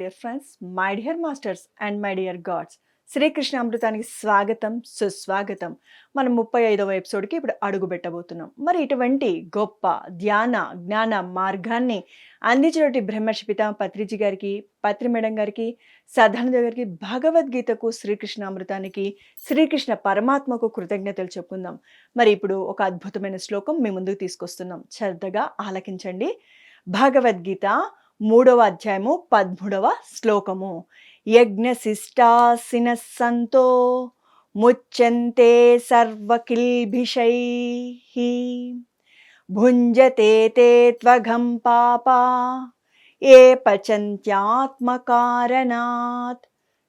Dear friends my dear masters and my dear gods Srikrishna అమృతానికి స్వాగతం సుస్వాగతం. మనం ముప్పై ఐదవ ఎపిసోడ్కి ఇప్పుడు అడుగు పెట్టబోతున్నాం. మరి ఇటువంటి గొప్ప ధ్యాన జ్ఞాన మార్గాన్ని అందించినటువంటి బ్రహ్మర్షి పితా పత్రిజీ గారికి పత్రి మేడం గారికి సదానంద గారికి భగవద్గీతకు శ్రీకృష్ణ అమృతానికి శ్రీకృష్ణ పరమాత్మకు కృతజ్ఞతలు చెప్పుకుందాం. మరి ఇప్పుడు ఒక అద్భుతమైన శ్లోకం మీ ముందుకు తీసుకొస్తున్నాం. శ్రద్ధగా ఆలకించండి. భగవద్గీత మూడవ అధ్యాయము పదమూడవ శ్లోకము. యజ్ఞశిష్టాసిన సంతో ముచ్యంతే సర్వకిల్భిషై. భుంజతే తే త్వఘం పాపా ఏ పచంత్యాత్మకారణాత్.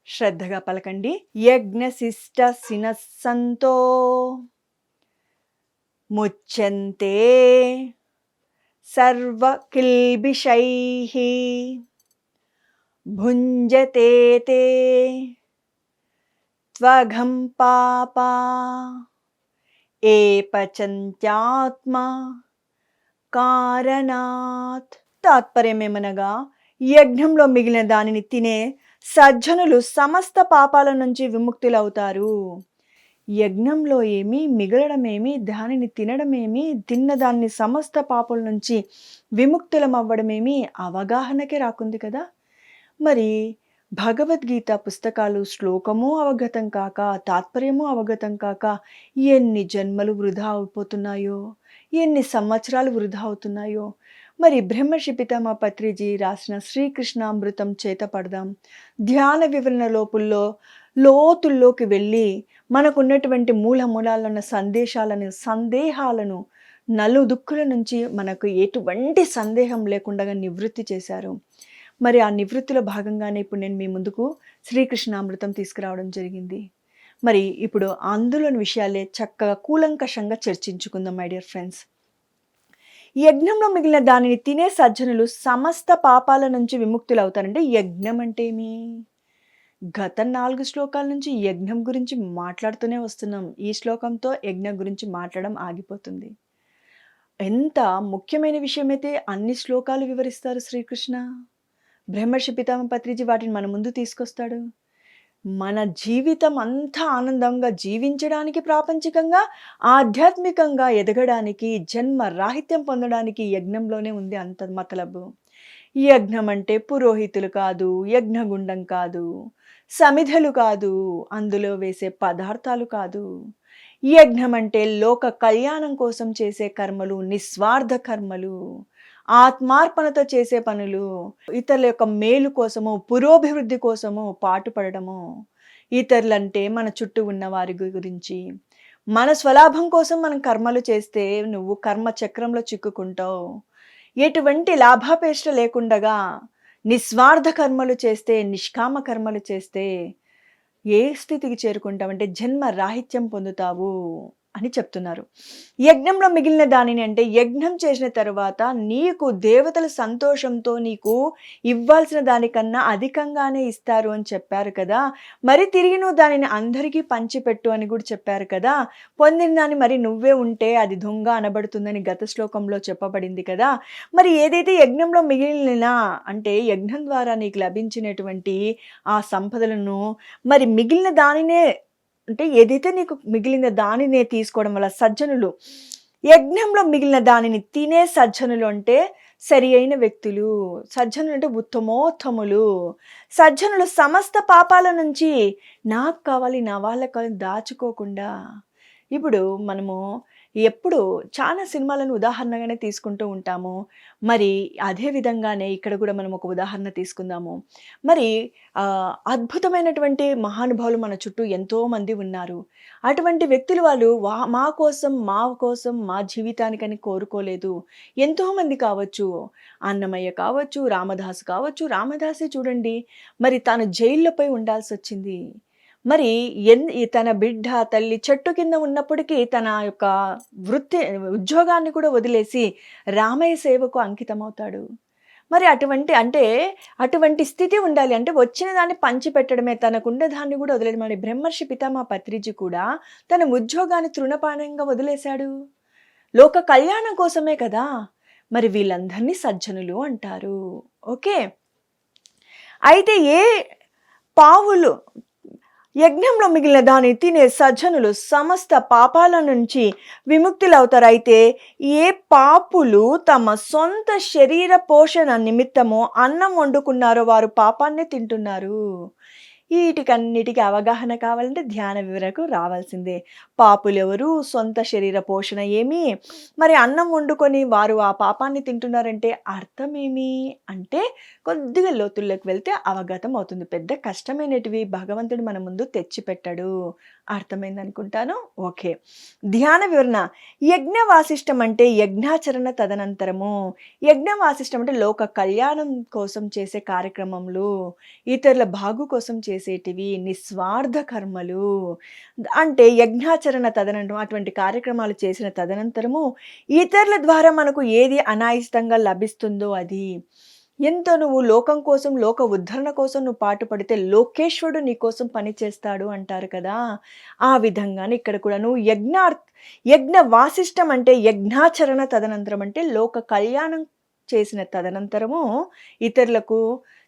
శ్రద్ధగా పలకండి. యజ్ఞశిష్ట సినస్సంతో ముచ్యంతే సర్వకిల్బిషైः భుంజతే తే త్వఘం పాపా ఏ పచంత్యాత్మ కారణాత్ తాత్పర్యమేమనగా యజ్ఞంలో మిగిలిన దానిని తినే సజ్జనులు సమస్త పాపాల నుంచి విముక్తులవుతారు. యజ్ఞంలో ఏమి మిగలడమేమి దానిని తినడమేమి తిన్నదాన్ని సమస్త పాపల నుంచి విముక్తులం అవ్వడమేమి అవగాహనకే రాకుంది కదా? మరి భగవద్గీత పుస్తకాలు శ్లోకము అవగతం కాక తాత్పర్యము అవగతం కాక ఎన్ని జన్మలు వృధా అయిపోతున్నాయో ఎన్ని సంవత్సరాలు వృధా అవుతున్నాయో. మరి బ్రహ్మర్షి పితామా పత్రిజీ రాసిన శ్రీకృష్ణామృతం చేత పడదాం. ధ్యాన వివరణ లోపుల్లో లోతుల్లోకి వెళ్ళి మనకున్నటువంటి మూల మూలాలున్న సందేశాలను సందేహాలను నలు దుక్కుల నుంచి మనకు ఎటువంటి సందేహం లేకుండా నివృత్తి చేశారు. మరి ఆ నివృత్తిలో భాగంగానే ఇప్పుడు నేను మీ ముందుకు శ్రీకృష్ణామృతం తీసుకురావడం జరిగింది. మరి ఇప్పుడు అందులోని విషయాలే చక్కగా కూలంకషంగా చర్చించుకుందాం మై డియర్ ఫ్రెండ్స్ యజ్ఞంలో మిగిలిన దానిని తినే సజ్జనులు సమస్త పాపాల నుంచి విముక్తులు అవుతారంటే యజ్ఞం అంటే ఏమి? గత నాలుగు శ్లోకాల నుంచి యజ్ఞం గురించి మాట్లాడుతూనే వస్తున్నాం. ఈ శ్లోకంతో యజ్ఞం గురించి మాట్లాడడం ఆగిపోతుంది. ఎంత ముఖ్యమైన విషయమైతే అన్ని శ్లోకాలు వివరిస్తారు శ్రీకృష్ణ. బ్రహ్మర్షి పితామ పత్రిజీ వాటిని మన ముందు తీసుకొస్తాడు. మన జీవితం అంతా ఆనందంగా జీవించడానికి ప్రాపంచికంగా ఆధ్యాత్మికంగా ఎదగడానికి జన్మ రాహిత్యం పొందడానికి యజ్ఞంలోనే ఉంది అంత మతలబు. యజ్ఞం అంటే పురోహితులు కాదు యజ్ఞగుండం కాదు సమిధలు కాదు అందులో వేసే పదార్థాలు కాదు. యజ్ఞం అంటే లోక కళ్యాణం కోసం చేసే కర్మలు నిస్వార్థ కర్మలు. ఆత్మార్పణతో చేసే పనులు ఇతరుల యొక్క మేలు కోసము పురోభివృద్ధి కోసము పాటుపడము ఇతరులంటే మన చుట్టూ ఉన్న వారి గురించి. మన స్వలాభం కోసం మనం కర్మలు చేస్తే నువ్వు కర్మ చక్రంలో చిక్కుకుంటావు. ఎటువంటి లాభాపేక్ష లేకుండగా నిస్వార్థ కర్మలు చేస్తే నిష్కామ కర్మలు చేస్తే ఏ స్థితికి చేరుకుంటావంటే జన్మ రాహిత్యం పొందుతావు. అని చెప్తున్నారు. యజ్ఞంలో మిగిలిన దానిని అంటే యజ్ఞం చేసిన తర్వాత నీకు దేవతల సంతోషంతో నీకు ఇవ్వాల్సిన దానికన్నా అధికంగానే ఇస్తారు అని చెప్పారు కదా. మరి తిరిగి నువ్వు దానిని అందరికీ పంచిపెట్టు అని కూడా చెప్పారు కదా. పొందిన దాన్ని మరి నువ్వే ఉంటే అది దొంగ అనబడుతుందని గత శ్లోకంలో చెప్పబడింది కదా. మరి ఏదైతే యజ్ఞంలో మిగిలిన అంటే యజ్ఞం ద్వారా నీకు లభించినటువంటి ఆ సంపదలను మరి మిగిలిన దానినే అంటే ఏదైతే నీకు మిగిలిన దానినే తీసుకోవడం వల్ల సజ్జనులు యజ్ఞంలో మిగిలిన దానిని తినే సజ్జనులు అంటే సరి అయిన వ్యక్తులు. సజ్జనులు అంటే ఉత్తమోత్తములు. సజ్జనులు సమస్త పాపాల నుంచి నాకు కావాలి నా వాళ్ళకి కావాలి దాచుకోకుండా. ఇప్పుడు మనము ఎప్పుడు చాలా సినిమాలను ఉదాహరణగానే తీసుకుంటూ ఉంటాము. మరి అదే విధంగానే ఇక్కడ కూడా మనం ఒక ఉదాహరణ తీసుకుందాము. మరి అద్భుతమైనటువంటి మహానుభావులు మన చుట్టూ ఎంతోమంది ఉన్నారు. అటువంటి వ్యక్తులు వాళ్ళు వా మా కోసం మా కోసం మా జీవితానికని కోరుకోలేదు. ఎంతోమంది కావచ్చు అన్నమయ్య కావచ్చు రామదాసు కావచ్చు రామదాసే చూడండి. మరి తాను జైల్లోపై ఉండాల్సి వచ్చింది మరి ఎన్ తన బిడ్డ తల్లి చెట్టు కింద ఉన్నప్పటికీ తన యొక్క వృత్తి ఉద్యోగాన్ని కూడా వదిలేసి రామయ్య సేవకు అంకితమవుతాడు. మరి అటువంటి అంటే అటువంటి స్థితి ఉండాలి. అంటే వచ్చిన దాన్ని పంచిపెట్టడమే తనకుండే దాన్ని కూడా వదిలేదు మరి బ్రహ్మర్షి పితామా పత్రిజీ కూడా తన ఉద్యోగాన్ని తృణపానంగా వదిలేశాడు. లోక కళ్యాణం కోసమే కదా మరి వీళ్ళందరినీ సజ్జనులు అంటారు. ఓకే? అయితే ఏ పావులు యజ్ఞంలో మిగిలిన దాన్ని తినే సజ్జనులు సమస్త పాపాల నుంచి విముక్తులవుతారైతే ఏ పాపులు తమ సొంత శరీర పోషణ నిమిత్తము అన్నం వండుకున్నారో వారు పాపాన్ని తింటున్నారు. వీటికన్నిటికీ అవగాహన కావాలంటే ధ్యాన వివరకు రావాల్సిందే. పాపులు ఎవరు సొంత శరీర పోషణ ఏమి? మరి అన్నం వండుకొని వారు ఆ పాపాన్ని తింటున్నారంటే అర్థమేమి? అంటే కొద్దిగా లోతుల్లోకి వెళ్తే అవగతం అవుతుంది. పెద్ద కష్టమైనటివి భగవంతుడు మన ముందు తెచ్చిపెట్టాడు. అర్థమైంది అనుకుంటాను ఓకే. ధ్యాన వివరణ. యజ్ఞ వాసిష్టం అంటే యజ్ఞాచరణ తదనంతరము. యజ్ఞ వాసిష్టం అంటే లోక కళ్యాణం కోసం చేసే కార్యక్రమములు ఇతరుల బాగు కోసం చేసేటివి నిస్వార్థ కర్మలు. అంటే యజ్ఞాచరణ తదనంతరం అటువంటి కార్యక్రమాలు చేసిన తదనంతరము ఇతరుల ద్వారా మనకు ఏది అనాయిస్తంగా లభిస్తుందో అది. ఎంతో నువ్వు లోకం కోసం లోక ఉద్ధరణ కోసం నువ్వు పాటుపడితే లోకేశ్వరుడు నీ కోసం పని చేస్తాడు అంటారు కదా. ఆ విధంగానే ఇక్కడ కూడా నువ్వు యజ్ఞార్ యజ్ఞ వాసిష్టం అంటే యజ్ఞాచరణ తదనంతరం అంటే లోక కళ్యాణం చేసిన తదనంతరము ఇతరులకు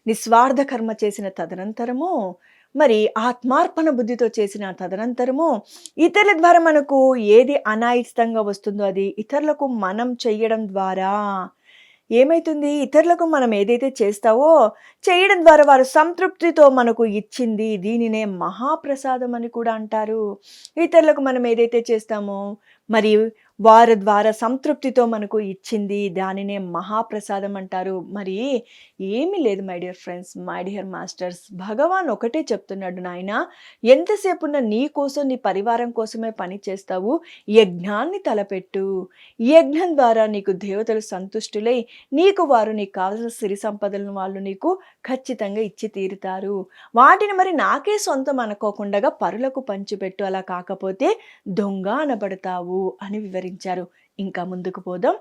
నిస్వార్థ కర్మ చేసిన తదనంతరము మరి ఆత్మార్పణ బుద్ధితో చేసిన తదనంతరము ఇతరుల ద్వారా మనకు ఏది అనాయిస్తంగా వస్తుందో అది ఇతరులకు మనం చెయ్యడం ద్వారా. ఏమైతుంది? ఇతరులకు మనం ఏదైతే చేస్తావో చేయడం ద్వారా వారు సంతృప్తితో మనకు ఇచ్చింది దీనినే మహాప్రసాదం అని కూడా అంటారు. ఇతరులకు మనం ఏదైతే చేస్తామో మరి వారి ద్వారా సంతృప్తితో మనకు ఇచ్చింది దానినే మహాప్రసాదం అంటారు. మరి ఏమీ లేదు my dear friends my dear masters భగవాన్ ఒకటే చెప్తున్నాడు నాయన ఎంతసేపు ఉన్న నీ కోసం నీ పరివారం కోసమే పని చేస్తావు. యజ్ఞాన్ని తలపెట్టు. యజ్ఞం ద్వారా నీకు దేవతలు సంతుష్టులై నీకు వారు నీకు కావలసిన సిరి సంపదలను వాళ్ళు నీకు ఖచ్చితంగా ఇచ్చి తీరుతారు. వాటిని మరి నాకే సొంతం అనుకోకుండా పరులకు పంచిపెట్టు. అలా కాకపోతే దొంగ అనబడతావు అని వివరించారు ఇంకా ముందుకు పోదాం.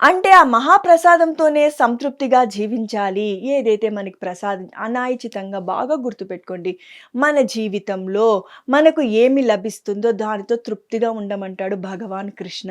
అంటే ఆ మహాప్రసాదంతోనే సంతృప్తిగా జీవించాలి. ఏదైతే మనకి ప్రసాదం అనాయచితంగా బాగా గుర్తుపెట్టుకోండి. మన జీవితంలో మనకు ఏమి లభిస్తుందో దానితో తృప్తిగా ఉండమంటాడు భగవాన్ కృష్ణ.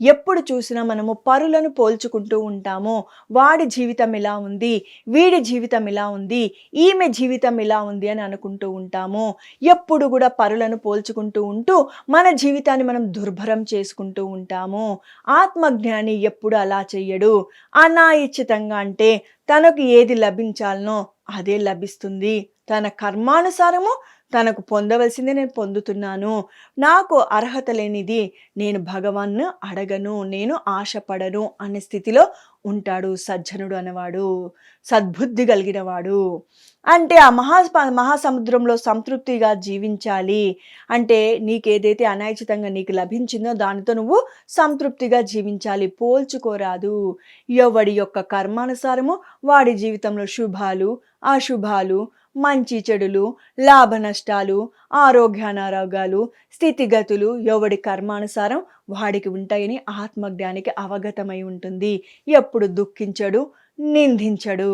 ఎప్పుడు చూసినా మనము పరులను పోల్చుకుంటూ ఉంటాము. వాడి జీవితం ఇలా ఉంది వీడి జీవితం ఇలా ఉంది ఈమె జీవితం ఇలా ఉంది అని అనుకుంటూ ఉంటాము. ఎప్పుడు కూడా పరులను పోల్చుకుంటూ ఉంటూ మన జీవితాన్ని మనం దుర్భరం చేసుకుంటూ ఉంటాము. ఆత్మజ్ఞాని ఎప్పుడు అలా చెయ్యడు. అనాయిచ్చితంగా అంటే తనకు ఏది లభించాలనో అదే లభిస్తుంది. తన కర్మానుసారము తనకు పొందవలసింది నేను పొందుతున్నాను. నాకు అర్హత లేనిది నేను భగవాన్ను అడగను నేను ఆశపడను అనే స్థితిలో ఉంటాడు సజ్జనుడు అనేవాడు సద్బుద్ధి కలిగినవాడు. అంటే ఆ మహా మహాసముద్రంలో సంతృప్తిగా జీవించాలి. అంటే నీకేదైతే అనాయచితంగా నీకు లభించిందో దానితో నువ్వు సంతృప్తిగా జీవించాలి. పోల్చుకోరాదు. ఎవడి యొక్క కర్మానుసారము వాడి జీవితంలో శుభాలు అశుభాలు మంచి చెడులు లాభ నష్టాలు ఆరోగ్యానారోగ్యాలు స్థితిగతులు ఎవడి కర్మానుసారం వాడికి ఉంటాయని ఆత్మజ్ఞానికి అవగతమై ఉంటుంది. ఎప్పుడు దుఃఖించడు నిందించడు.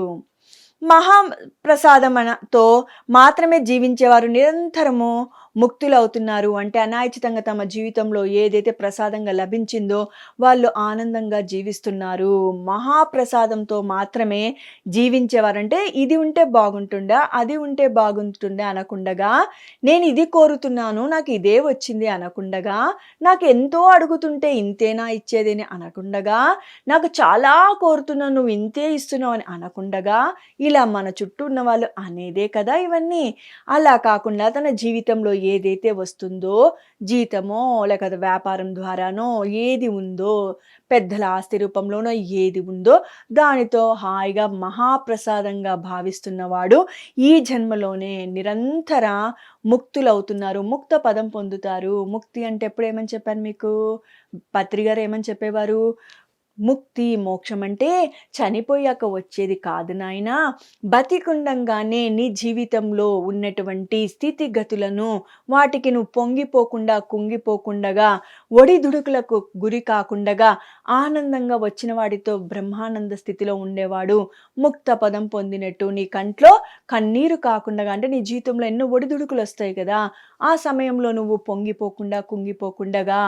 మహాప్రసాదమనతో మాత్రమే జీవించేవారు నిరంతరము ముక్తులవుతున్నారు అంటే అనాయచితంగా తమ జీవితంలో ఏదైతే ప్రసాదంగా లభించిందో వాళ్ళు ఆనందంగా జీవిస్తున్నారు. మహాప్రసాదంతో మాత్రమే జీవించేవారంటే ఇది ఉంటే బాగుంటుందా అది ఉంటే బాగుంటుండే అనకుండగా నేను ఇది కోరుతున్నాను నాకు ఇదే వచ్చింది అనకుండగా నాకు ఎంతో అడుగుతుంటే ఇంతేనా ఇచ్చేదని అనకుండగా నాకు చాలా కోరుతున్నాను నువ్వు ఇంతే ఇస్తున్నావు అని అనకుండగా ఇలా మన చుట్టూ ఉన్న వాళ్ళు అనేదే కదా ఇవన్నీ. అలా కాకుండా తన జీవితంలో ఏదైతే వస్తుందో జీతమో లేకపోతే వ్యాపారం ద్వారానో ఏది ఉందో పెద్దల ఆస్తి రూపంలోనో ఏది ఉందో దానితో హాయిగా మహాప్రసాదంగా భావిస్తున్నవాడు ఈ జన్మలోనే నిరంతర ముక్తులవుతున్నారు. ముక్త పదం పొందుతారు. ముక్తి అంటే ఎప్పుడు ఏమని చెప్పాను మీకు? పత్రిగారు ఏమని చెప్పేవారు? ముక్తి మోక్షం అంటే చనిపోయాక వచ్చేది కాదు నాయన. బతికుండంగానే నీ జీవితంలో ఉన్నటువంటి స్థితిగతులను వాటికి నువ్వు పొంగిపోకుండా కుంగిపోకుండగా ఒడిదుడుకులకు గురి కాకుండగా ఆనందంగా వచ్చిన వాడితో బ్రహ్మానంద స్థితిలో ఉండేవాడు ముక్త పదం పొందినట్టు నీ కంట్లో కన్నీరు కాకుండా అంటే నీ జీవితంలో ఎన్నో ఒడిదుడుకులు వస్తాయి కదా. ఆ సమయంలో నువ్వు పొంగిపోకుండా కుంగిపోకుండగా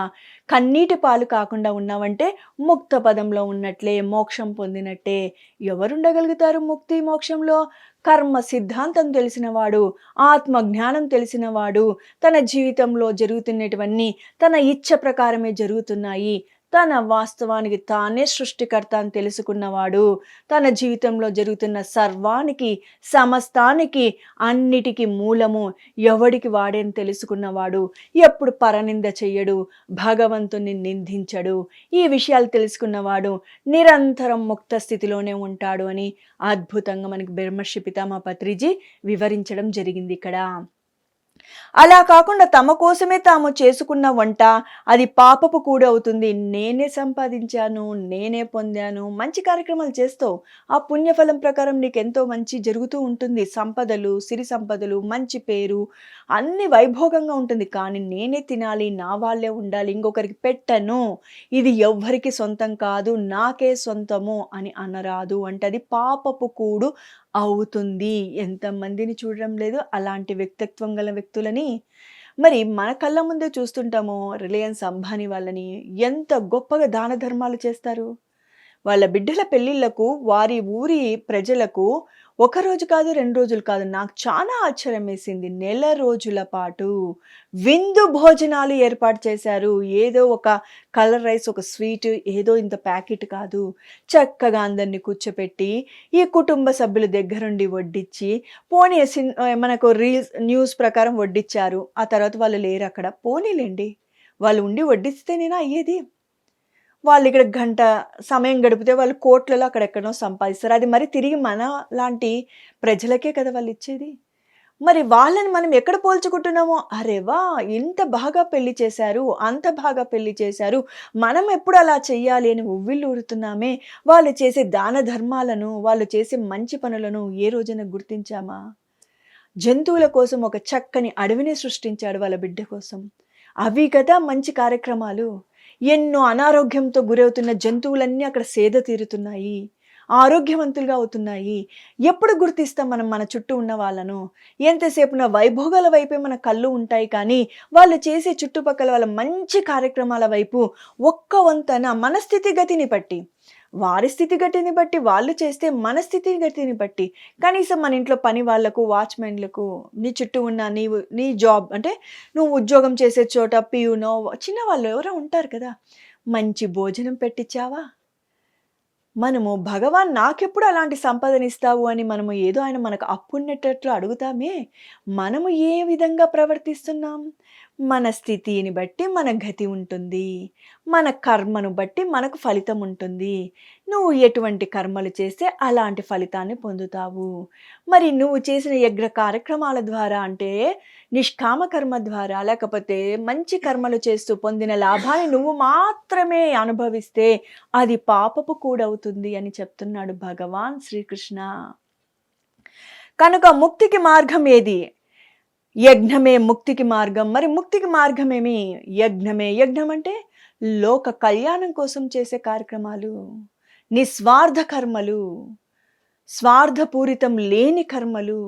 కన్నీటి పాలు కాకుండా ఉన్నావంటే ముక్త పదంలో ఉన్నట్లే మోక్షం పొందినట్టే. ఎవరుండగలుగుతారు ముక్తి మోక్షంలో? కర్మ సిద్ధాంతం తెలిసినవాడు ఆత్మజ్ఞానం తెలిసినవాడు తన జీవితంలో జరుగుతున్నటువన్నీ తన ఇచ్చ ప్రకారమే జరుగుతున్నాయి. తన వాస్తవానికి తానే సృష్టికర్త అని తెలుసుకున్నవాడు. తన జీవితంలో జరుగుతున్న సర్వానికి సమస్తానికి అన్నిటికీ మూలము ఎవడికి వాడేని తెలుసుకున్నవాడు. ఎప్పుడు పరనింద చెయ్యడు భగవంతుని నిందించడు. ఈ విషయాలు తెలుసుకున్నవాడు నిరంతరం ముక్త స్థితిలోనే ఉంటాడు అని అద్భుతంగా మనకి బ్రహ్మర్షి పితామా పత్రిజీ వివరించడం జరిగింది ఇక్కడ. అలా కాకుండా తమ కోసమే తాము చేసుకున్న వంట అది పాపపు కూడా అవుతుంది. నేనే సంపాదించాను నేనే పొందాను. మంచి కార్యక్రమాలు చేస్తావు ఆ పుణ్యఫలం ప్రకారం నీకు ఎంతో మంచి జరుగుతూ ఉంటుంది. సంపదలు సిరి సంపదలు మంచి పేరు అన్ని వైభోగంగా ఉంటుంది. కానీ నేనే తినాలి నా వాళ్ళే ఉండాలి ఇంకొకరికి పెట్టను. ఇది ఎవ్వరికి సొంతం కాదు నాకే సొంతము అని అనరాదు. అంటే అది పాపపు కూడు అవుతుంది. ఎంతమందిని చూడడం లేదు. అలాంటి వ్యక్తిత్వం గల వ్యక్తులని మరి మన కళ్ళ ముందే చూస్తుంటామో రిలయన్స్ అంబానీ వాళ్ళని ఎంత గొప్పగా దాన ధర్మాలు చేస్తారు. వాళ్ళ బిడ్డల పెళ్ళిళ్ళకు వారి ఊరి ప్రజలకు ఒక రోజు కాదు రెండు రోజులు కాదు. నాకు చాలా ఆశ్చర్యం వేసింది నెల రోజుల పాటు విందు భోజనాలు ఏర్పాటు చేశారు. ఏదో ఒక కలర్ రైస్ ఒక స్వీట్ ఏదో ఇంత ప్యాకెట్ కాదు. చక్కగా అందరినీ కూర్చోపెట్టి ఈ కుటుంబ సభ్యుల దగ్గరుండి వడ్డించి పోనీ మనకు రీల్స్ న్యూస్ ప్రకారం వడ్డించారు ఆ తర్వాత వాళ్ళు లేరు అక్కడ పోనీలేండి. వాళ్ళు ఉండి వడ్డిస్తేనేనా అయ్యేది? వాళ్ళు ఇక్కడ గంట సమయం గడిపితే వాళ్ళు కోట్లలో అక్కడెక్కడో సంపాదిస్తారు. అది మరి తిరిగి మన లాంటి ప్రజలకే కదా వాళ్ళు ఇచ్చేది? మరి వాళ్ళని మనం ఎక్కడ పోల్చుకుంటున్నామో? అరే వా ఇంత బాగా పెళ్ళి చేశారు అంత బాగా పెళ్ళి చేశారు మనం ఎప్పుడు అలా చెయ్యాలి అని ఉవ్విళ్ళు ఊరుతున్నామే? వాళ్ళు చేసే దాన ధర్మాలను వాళ్ళు చేసే మంచి పనులను ఏ రోజైనా గుర్తించామా? జంతువుల కోసం ఒక చక్కని అడవిని సృష్టించాడు వాళ్ళ బిడ్డ కోసం. అవి కదా మంచి కార్యక్రమాలు. ఎన్నో అనారోగ్యంతో గురవుతున్న జంతువులన్నీ అక్కడ సేద తీరుతున్నాయి ఆరోగ్యవంతులుగా అవుతున్నాయి. ఎప్పుడు గుర్తిస్తాం మనం మన చుట్టూ ఉన్న వాళ్ళను? ఎంతసేపు నా వైభోగాల వైపే మన కళ్ళు ఉంటాయి కానీ వాళ్ళు చేసే చుట్టుపక్కల వాళ్ళ మంచి కార్యక్రమాల వైపు ఒక్క వంతన మన స్థితిగతిని బట్టి వారి స్థితిగతిని బట్టి వాళ్ళు చేస్తే మన స్థితిగతిని బట్టి. కనీసం మన ఇంట్లో పని వాళ్ళకు వాచ్మెన్లకు నీ చుట్టూ ఉన్న నీవు నీ జాబ్ అంటే నువ్వు ఉద్యోగం చేసే చోట పియూనో చిన్న వాళ్ళు ఎవరో ఉంటారు కదా. మంచి భోజనం పెట్టించావా మనము భగవాన్ నాకెప్పుడు అలాంటి సంపదనిస్తావు అని మనము ఏదో ఆయన మనకు అప్పున్నట్లు అడుగుతామే. మనము ఏ విధంగా ప్రవర్తిస్తున్నాం? మన స్థితిని బట్టి మన గతి ఉంటుంది. మన కర్మను బట్టి మనకు ఫలితం ఉంటుంది. నువ్వు ఎటువంటి కర్మలు చేస్తే అలాంటి ఫలితాన్ని పొందుతావు. మరి నువ్వు చేసిన యజ్ఞ కార్యక్రమాల ద్వారా అంటే నిష్కామ కర్మ ద్వారా లేకపోతే మంచి కర్మలు చేస్తూ పొందిన లాభాన్ని నువ్వు మాత్రమే అనుభవిస్తే అది పాపపు కూడవుతుంది అని చెప్తున్నాడు భగవాన్ శ్రీకృష్ణ. కనుక ముక్తికి మార్గం ఏది? యజ్ఞమే ముక్తికి మార్గం. మరి ముక్తికి మార్గమేమి? యజ్ఞమే. యజ్ఞం అంటే లోక కళ్యాణం కోసం చేసే కార్యక్రమాలు నిస్వార్థ కర్మలు స్వార్థపూరితం లేని కర్మలు.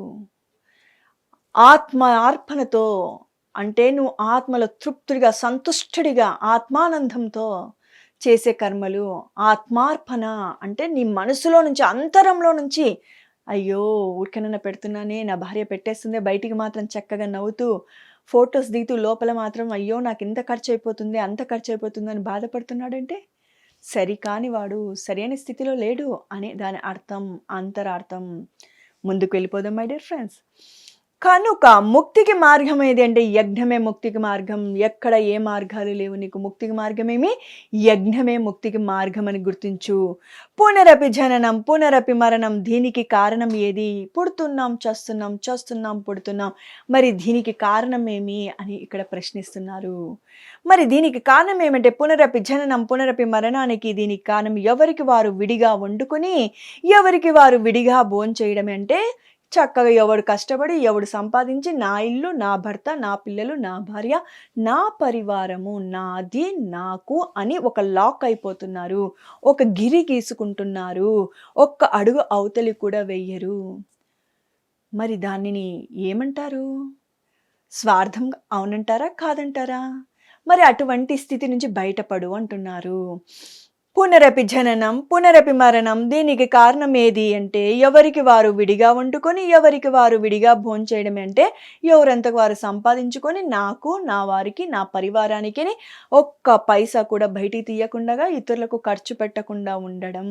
ఆత్మ అర్పణతో అంటే నువ్వు ఆత్మల తృప్తుడిగా సంతుష్టుడిగా ఆత్మానందంతో చేసే కర్మలు. ఆత్మార్పణ అంటే నీ మనసులో నుంచి అంతరంలో నుంచి అయ్యో ఊరికనన్నా పెడుతున్నానే నా భార్య పెట్టేస్తుంది బయటికి మాత్రం చక్కగా నవ్వుతూ ఫొటోస్ దిగుతూ లోపల మాత్రం అయ్యో నాకు ఇంత ఖర్చు అయిపోతుంది అంత ఖర్చు అయిపోతుంది అని బాధపడుతున్నాడంటే? సరి కాని వాడు సరైన స్థితిలో లేడు అనే దాని అర్థం అంతరార్థం. ముందుకు వెళ్ళిపోదాం మై డియర్ ఫ్రెండ్స్. కనుక ముక్తికి మార్గం ఏది అంటే యజ్ఞమే ముక్తికి మార్గం. ఎక్కడ ఏ మార్గాలు లేవు నీకు ముక్తికి మార్గమేమి? యజ్ఞమే ముక్తికి మార్గం అని గుర్తించు. పునరపి జననం పునరపి మరణం దీనికి కారణం ఏది? పుడుతున్నాం చస్తున్నాం చస్తున్నాం పుడుతున్నాం. మరి దీనికి కారణం ఏమి అని ఇక్కడ ప్రశ్నిస్తున్నారు. మరి దీనికి కారణం ఏమంటే పునరపి జననం పునరపి మరణానికి దీనికి కారణం ఎవరికి వారు విడిగా వండుకొని ఎవరికి వారు విడిగా భోంచేయడం అంటే చక్కగా ఎవడు కష్టపడి ఎవడు సంపాదించి నా ఇల్లు నా భర్త నా పిల్లలు నా భార్య నా పరివారము నాది నాకు అని ఒక లాక్ అయిపోతున్నారు. ఒక గిరి గీసుకుంటున్నారు. ఒక్క అడుగు అవతలి కూడా వెయ్యరు. మరి దానిని ఏమంటారు? స్వార్థం అవునంటారా? కాదంటారా? మరి అటువంటి స్థితి నుంచి బయటపడు అంటున్నారు. పునరపి జననం పునరపి మరణం దీనికి కారణం ఏది అంటే ఎవరికి వారు విడిగా వండుకొని ఎవరికి వారు విడిగా భోంచేయడం అంటే ఎవరంతకు వారు సంపాదించుకొని నాకు నా వారికి నా పరివారానికి ఒక్క పైసా కూడా బయటికి తీయకుండా ఇతరులకు ఖర్చు పెట్టకుండా ఉండడం.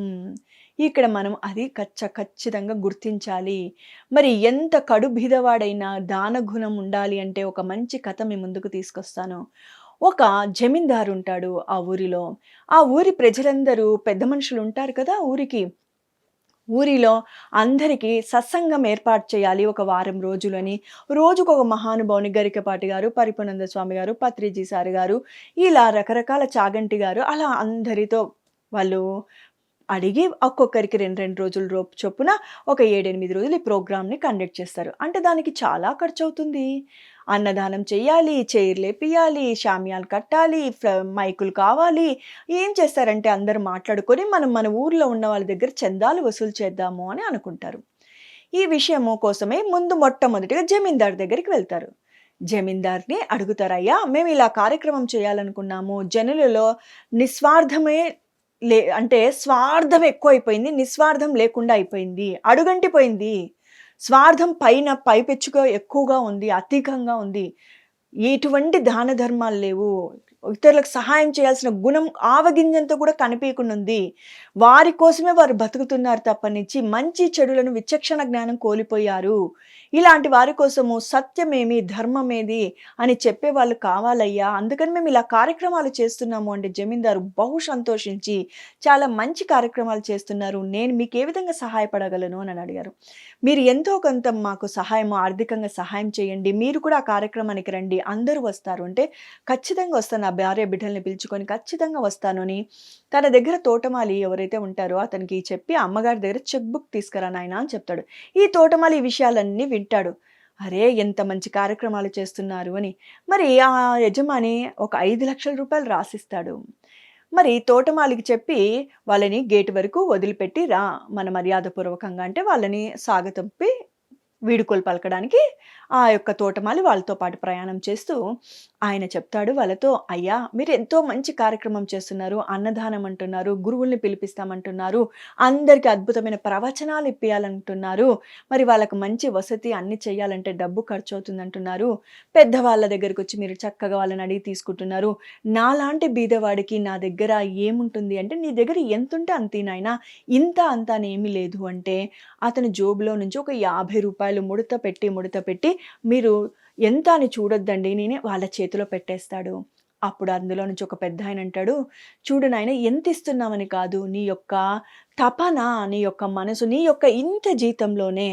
ఇక్కడ మనం అది ఖచ్చ ఖచ్చితంగా గుర్తించాలి. మరి ఎంత కడు బీదవాడైనా దాన గుణం ఉండాలి అంటే ఒక మంచి కథ మీ ముందుకు తీసుకొస్తాను. ఒక జమీందారు ఉంటాడు ఆ ఊరిలో. ఆ ఊరి ప్రజలందరూ పెద్ద మనుషులు ఉంటారు కదా ఊరికి. ఊరిలో అందరికీ సత్సంగం ఏర్పాటు చేయాలి ఒక వారం రోజులని రోజుకు ఒక మహానుభావుని గరికపాటి గారు పరిపూర్ణంద స్వామి గారు పత్రిజీ సార్ గారు ఇలా రకరకాల చాగంటి గారు అలా అందరితో వాళ్ళు అడిగి ఒక్కొక్కరికి రెండు రెండు రోజులు రోపు చొప్పున ఒక ఏడెనిమిది రోజులు ఈ ప్రోగ్రామ్ని కండక్ట్ చేస్తారు. అంటే దానికి చాలా ఖర్చు అవుతుంది అన్నదానం చేయాలి చైర్లు లేపియాలి షామియాలు కట్టాలి మైకులు కావాలి. ఏం చేస్తారంటే అందరూ మాట్లాడుకొని మనం మన ఊర్లో ఉన్న వాళ్ళ దగ్గర చందాలు వసూలు చేద్దాము అని అనుకుంటారు. ఈ విషయము కోసమే ముందు మొట్టమొదటిగా జమీందార్ దగ్గరికి వెళ్తారు. జమీందార్ని అడుగుతారయ్యా మేము ఇలా కార్యక్రమం చేయాలనుకున్నాము. జనులలో నిస్వార్థమే లే అంటే స్వార్థం ఎక్కువైపోయింది నిస్వార్థం లేకుండా అయిపోయింది అడుగంటిపోయింది. స్వార్థం పైన పైపెచ్చుగా ఎక్కువగా ఉంది అధికంగా ఉంది. ఎటువంటి దాన ధర్మాలు లేవు. ఇతరులకు సహాయం చేయాల్సిన గుణం ఆవగింజంతో కూడా కనిపించకుండా ఉంది. వారి కోసమే వారు బతుకుతున్నారు తప్పనిచ్చి మంచి చెడులను విచక్షణ జ్ఞానం కోల్పోయారు. ఇలాంటి వారి కోసము సత్యమేమి ధర్మమేది అని చెప్పే వాళ్ళు కావాలయ్యా. అందుకని మేము ఇలా కార్యక్రమాలు చేస్తున్నాము అంటే జమీందారు బహు సంతోషించి చాలా మంచి కార్యక్రమాలు చేస్తున్నారు. నేను మీకు ఏ విధంగా సహాయపడగలను అని అడిగారు. మీరు ఎంతో కొంత మాకు సహాయం ఆర్థికంగా సహాయం చేయండి. మీరు కూడా ఆ కార్యక్రమానికి రండి. అందరూ వస్తారు అంటే ఖచ్చితంగా వస్తాను. నా భార్య బిడ్డల్ని పిలుచుకొని ఖచ్చితంగా వస్తాను అని. తన దగ్గర తోటమాలి ఎవరైతే ఉంటారో అతనికి చెప్పి అమ్మగారి దగ్గర చెక్ బుక్ తీసుకురా నాయన అని చెప్తాడు. ఈ తోటమాలి విషయాలన్నీ విషయాలన్నీ వింటాడు అరే ఎంత మంచి కార్యక్రమాలు చేస్తున్నారు అని. మరి ఆ యజమాని ఒక ఐదు లక్షల రూపాయలు రాసిస్తాడు. మరి తోటమాలికి చెప్పి వాళ్ళని గేట్ వరకు వదిలిపెట్టి రా. మన మర్యాదపూర్వకంగా అంటే వాళ్ళని సాగతంపి వీడుకోలు పలకడానికి ఆ యొక్క తోటమాలి వాళ్ళతో పాటు ప్రయాణం చేస్తూ ఆయన చెప్తాడు వాళ్ళతో అయ్యా మీరు ఎంతో మంచి కార్యక్రమం చేస్తున్నారు అన్నదానం అంటున్నారు గురువుల్ని పిలిపిస్తామంటున్నారు అందరికీ అద్భుతమైన ప్రవచనాలు ఇప్పియాలంటున్నారు మరి వాళ్ళకు మంచి వసతి అన్ని చేయాలంటే డబ్బు ఖర్చు అవుతుంది అంటున్నారు పెద్దవాళ్ళ దగ్గరికి వచ్చి మీరు చక్కగా వాళ్ళని అడిగి తీసుకుంటున్నారు నాలాంటి బీదవాడికి నా దగ్గర ఏముంటుంది అంటే నీ దగ్గర ఎంతుంటే అంతే ఇంత అంతా ఏమీ లేదు అంటే అతని జోబులో నుంచి ఒక యాభై రూపాయలు ముడత పెట్టి ముడత పెట్టి మీరు ఎంత అని చూడొద్దండి నేనే వాళ్ళ చేతిలో పెట్టేస్తాడు. అప్పుడు అందులో నుంచి ఒక పెద్ద ఆయన అంటాడు చూడు నాయన ఎంత ఇస్తున్నామని కాదు నీ యొక్క తపన నీ యొక్క మనసు నీ యొక్క ఇంత జీతంలోనే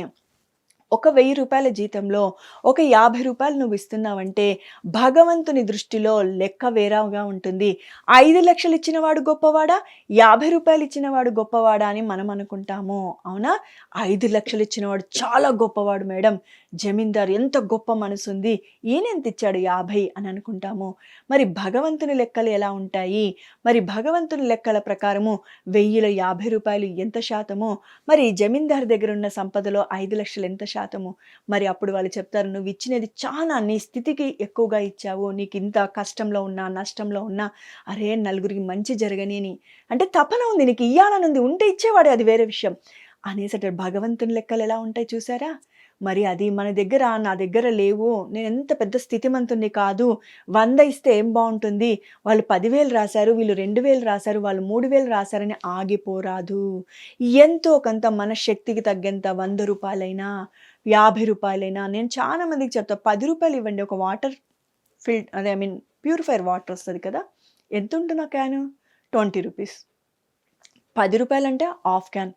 ఒక వెయ్యి రూపాయల జీతంలో ఒక యాభై రూపాయలు నువ్వు ఇస్తున్నావంటే భగవంతుని దృష్టిలో లెక్క వేరాగా ఉంటుంది. ఐదు లక్షలు ఇచ్చినవాడు గొప్పవాడా? యాభై రూపాయలు ఇచ్చినవాడు గొప్పవాడా అని మనం అనుకుంటాము. అవునా? ఐదు లక్షలు ఇచ్చినవాడు చాలా గొప్పవాడు మేడం. జమీందారు ఎంత గొప్ప మనసు ఉంది ఈయన ఎంత ఇచ్చాడు యాభై అని అనుకుంటాము. మరి భగవంతుని లెక్కలు ఎలా ఉంటాయి? మరి భగవంతుని లెక్కల ప్రకారము వెయ్యిలో యాభై రూపాయలు ఎంత శాతము? మరి జమీందారు దగ్గర ఉన్న సంపదలో ఐదు లక్షలు ఎంత శాతము? మరి అప్పుడు వాళ్ళు చెప్తారు నువ్వు ఇచ్చినది చాలా నీ స్థితికి ఎక్కువగా ఇచ్చావు నీకు ఇంత కష్టంలో ఉన్నా నష్టంలో ఉన్నా అరే నలుగురికి మంచి జరగని అంటే తపన ఉంది నీకు ఇయ్యాలనుంది ఉంటే ఇచ్చేవాడే అది వేరే విషయం. అనేసట భగవంతుని లెక్కలు ఎలా ఉంటాయి చూసారా? మరి అది మన దగ్గర నా దగ్గర లేవు నేను ఎంత పెద్ద స్థితిమంతుని కాదు వంద ఇస్తే ఏం బాగుంటుంది? వాళ్ళు పదివేలు రాశారు వీళ్ళు రెండు వేలు రాశారు వాళ్ళు మూడు వేలు రాశారని ఆగిపోరాదు. ఎంతో కొంత మన శక్తికి తగ్గంత వంద రూపాయలైనా యాభై రూపాయలైనా నేను చాలా మందికి చెప్తా పది రూపాయలు ఇవ్వండి ఒక వాటర్ ఫిల్ అదే ఐ మీన్ ప్యూరిఫైర్ వాటర్ వస్తుంది కదా ఎంత ఉంటుంది ఆ క్యాను? Twenty rupees. పది రూపాయలంటే హాఫ్ క్యాన్.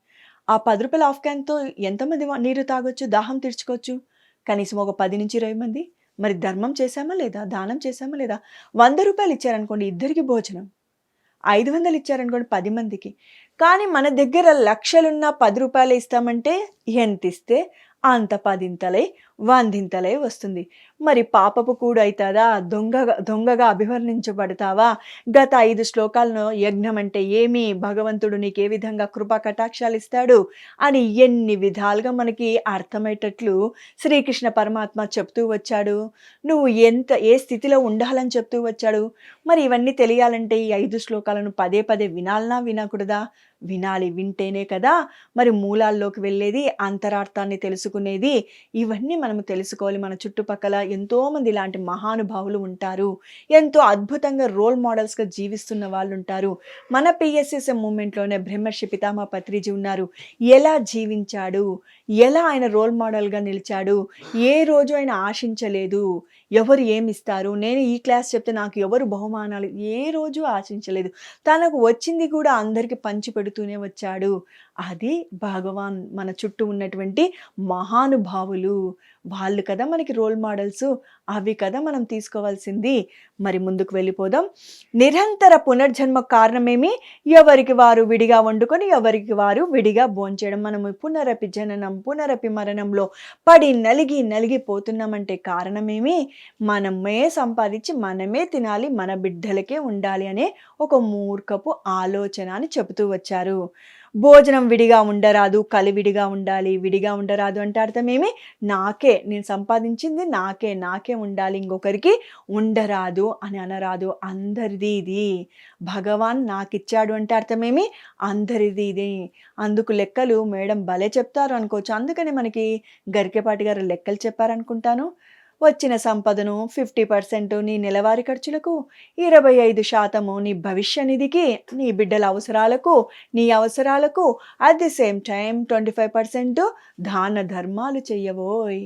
ఆ పది రూపాయల హాఫ్ క్యాన్తో ఎంతమంది నీరు తాగొచ్చు దాహం తీర్చుకోవచ్చు? కనీసం ఒక పది నుంచి ఇరవై మంది? మరి ధర్మం చేశామా లేదా? దానం చేశామా లేదా? వంద రూపాయలు ఇచ్చారనుకోండి ఇద్దరికి భోజనం. ఐదు వందలు ఇచ్చారనుకోండి పది మందికి. కానీ మన దగ్గర లక్షలున్న పది రూపాయలు ఇస్తామంటే ఎంత ఇస్తే అంత పదింతలై వాంధింతలే వస్తుంది. మరి పాపపు కూడు అవుతుందా దొంగగా దొంగగా అభివర్ణించబడతావా? గత ఐదు శ్లోకాలను యజ్ఞం అంటే ఏమి? భగవంతుడు నీకు ఏ విధంగా కృపా కటాక్షాలు ఇస్తాడు అని ఎన్ని విధాలుగా మనకి అర్థమయ్యేటట్లు శ్రీకృష్ణ పరమాత్మ చెప్తూ వచ్చాడు. నువ్వు ఎంత ఏ స్థితిలో ఉండాలని చెప్తూ వచ్చాడు? మరి ఇవన్నీ తెలియాలంటే ఈ ఐదు శ్లోకాలను పదే పదే వినాలనా వినకూడదా? వినాలి వింటేనే కదా. మరి మూలాల్లోకి వెళ్ళేది అంతరార్థాన్ని తెలుసుకునేది ఇవన్నీ మనము తెలుసుకోవాలి. మన చుట్టుపక్కల ఎంతోమంది ఇలాంటి మహానుభావులు ఉంటారు. ఎంతో అద్భుతంగా రోల్ మోడల్స్గా జీవిస్తున్న వాళ్ళు ఉంటారు. మన పిఎస్ఎస్ఎం మూమెంట్లోనే బ్రహ్మర్షి పితామా పత్రిజీ ఉన్నారు. ఎలా జీవించాడు? ఎలా ఆయన రోల్ మోడల్గా నిలిచాడు? ఏ రోజు ఆయన ఆశించలేదు? ఎవరు ఏమిస్తారు? నేను ఈ క్లాస్ చెప్తే నాకు ఎవరు బహుమానాలు? ఏ రోజు ఆశించలేదు. తనకు వచ్చింది కూడా అందరికీ పంచి పెడుతూనే వచ్చాడు. అది భగవాన్ మన చుట్టూ ఉన్నటువంటి మహానుభావులు. వాళ్ళు కదా మనకి రోల్ మోడల్స్ అవి కదా మనం తీసుకోవాల్సింది. మరి ముందుకు వెళ్ళిపోదాం. నిరంతర పునర్జన్మ కారణమేమి? ఎవరికి వారు విడిగా వండుకొని ఎవరికి వారు విడిగా భోంచేయడం. మనము పునరపి జననం పునరపి మరణంలో పడి నలిగి నలిగిపోతున్నామంటే కారణమేమి? మనమే సంపాదించి మనమే తినాలి మన బిడ్డలకే ఉండాలి అనే ఒక మూర్ఖపు ఆలోచన అని చెబుతూ వచ్చారు. భోజనం విడిగా ఉండరాదు కలివిడిగా ఉండాలి విడిగా ఉండరాదు అంటే అర్థమేమి నాకే నేను సంపాదించింది నాకే నాకే ఉండాలి ఇంకొకరికి ఉండరాదు అని అనరాదు. అందరిది ఇది. భగవాన్ నాకు ఇచ్చాడు అంటే అర్థమేమి అందరిది ఇది. అందుకు లెక్కలు మేడం భలే చెప్తారు అనుకోవచ్చు. అందుకని మనకి గరికెపాటి గారు లెక్కలు చెప్పారనుకుంటాను. వచ్చిన సంపదను ఫిఫ్టీ పర్సెంట్ నీ నెలవారీ ఖర్చులకు ఇరవై ఐదు శాతము నీ భవిష్య నిధికి నీ బిడ్డల అవసరాలకు నీ అవసరాలకు at the same time twenty five percent దాన ధర్మాలు చెయ్యవోయ్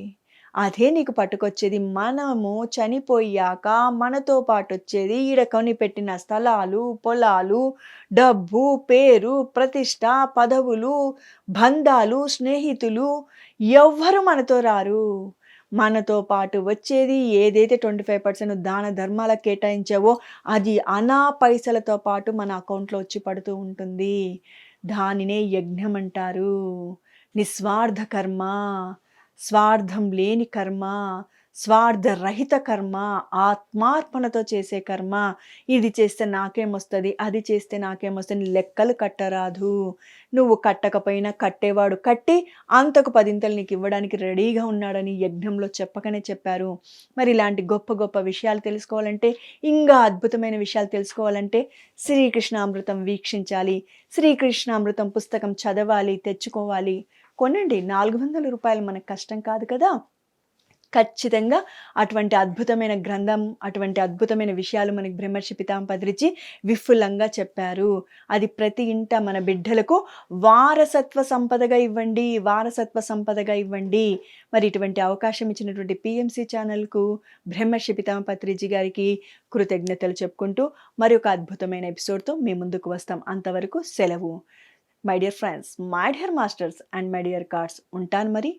అదే నీకు పట్టుకొచ్చేది మనము చనిపోయాక మనతో పాటు వచ్చేది ఈడ కొనిపెట్టిన స్థలాలు పొలాలు డబ్బు పేరు ప్రతిష్ట పదవులు బంధాలు స్నేహితులు ఎవ్వరు మనతో రారు. మనతో పాటు వచ్చేది ఏదైతే ట్వంటీ ఫైవ్ పర్సెంట్ దాన ధర్మాలకు కేటాయించావో అది అనా పైసలతో పాటు మన అకౌంట్లో వచ్చి పడుతూ ఉంటుంది. దానినే యజ్ఞం అంటారు. నిస్వార్థ కర్మ స్వార్థం లేని కర్మ స్వార్థరహిత కర్మ ఆత్మార్పణతో చేసే కర్మ. ఇది చేస్తే నాకేమొస్తుంది? అది చేస్తే నాకేమొస్తుంది? లెక్కలు కట్టరాదు. నువ్వు కట్టకపోయినా కట్టేవాడు కట్టి అంతకు పదింతలు నీకు ఇవ్వడానికి రెడీగా ఉన్నాడని యజ్ఞంలో చెప్పకనే చెప్పారు. మరి ఇలాంటి గొప్ప గొప్ప విషయాలు తెలుసుకోవాలంటే ఇంకా అద్భుతమైన విషయాలు తెలుసుకోవాలంటే శ్రీకృష్ణామృతం వీక్షించాలి. శ్రీకృష్ణామృతం పుస్తకం చదవాలి తెచ్చుకోవాలి. కొనండి నాలుగు వందల రూపాయలు మనకు కష్టం కాదు కదా? ఖచ్చితంగా అటువంటి అద్భుతమైన గ్రంథం అటువంటి అద్భుతమైన విషయాలు మనకి బ్రహ్మర్షి పితాంపద్రిచి విఫులంగా చెప్పారు. అది ప్రతి ఇంట మన బిడ్డలకు వారసత్వ సంపదగా ఇవ్వండి వారసత్వ సంపదగా ఇవ్వండి. మరి ఇటువంటి అవకాశం ఇచ్చినటువంటి పిఎంసి ఛానల్కు బ్రహ్మర్షి పితాంపత్రిజీ గారికి కృతజ్ఞతలు చెప్పుకుంటూ మరి ఒక అద్భుతమైన ఎపిసోడ్తో మీ ముందుకు వస్తాం. అంతవరకు సెలవు. My dear friends my dear masters and my dear gods ఉంటాను మరి